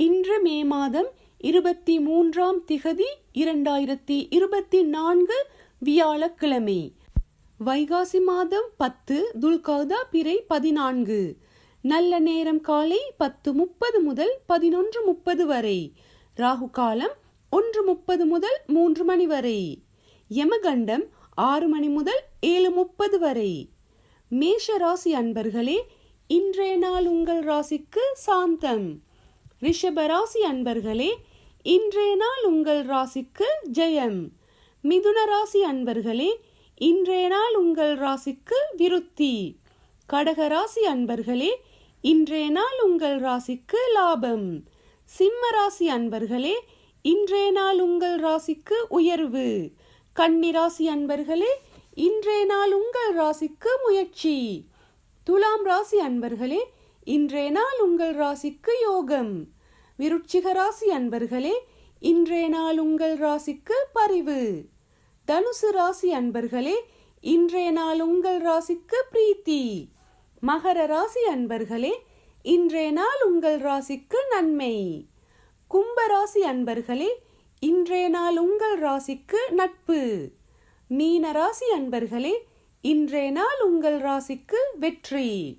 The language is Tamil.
இன்று மே மாதம் இருபத்தி மூன்றாம் திகதி இரண்டாயிரத்தி இருபத்தி நான்கு வியாழக்கிழமை. வைகாசி மாதம் பத்து துல்காதா பிறை பதினான்கு. நல்ல நேரம் காலை பத்து முப்பது முதல் பதினொன்று முப்பது வரை. ராகு காலம் ஒன்று முப்பது முதல் மூன்று மணி வரை. யமகண்டம் ஆறு மணி முதல் ஏழு முப்பது வரை. மேஷ ராசி அன்பர்களே இன்றைய நாள் உங்கள் ராசிக்கு சாந்தம். ரிஷப ராசி அன்பர்களே இன்றைய நாள் உங்கள் ராசிக்கு ஜெயம். மிதுன ராசி அன்பர்களே இன்றைய நாள் உங்கள் ராசிக்கு விருத்தி. கடக ராசி அன்பர்களே இன்றைய நாள் உங்கள் ராசிக்கு லாபம். சிம்ம ராசி அன்பர்களே இன்றைய நாள் உங்கள் ராசிக்கு உயர்வு. கன்னிராசி அன்பர்களே இன்றைய நாள் உங்கள் ராசிக்கு முயற்சி. துலாம் ராசி அன்பர்களே இன்றைய நாள் உங்கள் ராசிக்கு யோகம். விருட்சிக ராசி அன்பர்களே இன்றைய நாள் உங்கள் ராசிக்கு பரிவு. தனுசு ராசி அன்பர்களே இன்றைய நாள் உங்கள் ராசிக்கு பிரீத்தி. மகர ராசி அன்பர்களே இன்றைய நாள் உங்கள் ராசிக்கு நன்மை. கும்ப ராசி அன்பர்களே இன்றைய நாள் உங்கள் ராசிக்கு நட்பு. மீன ராசி அன்பர்களே இன்றைய நாள் உங்கள் ராசிக்கு வெற்றி.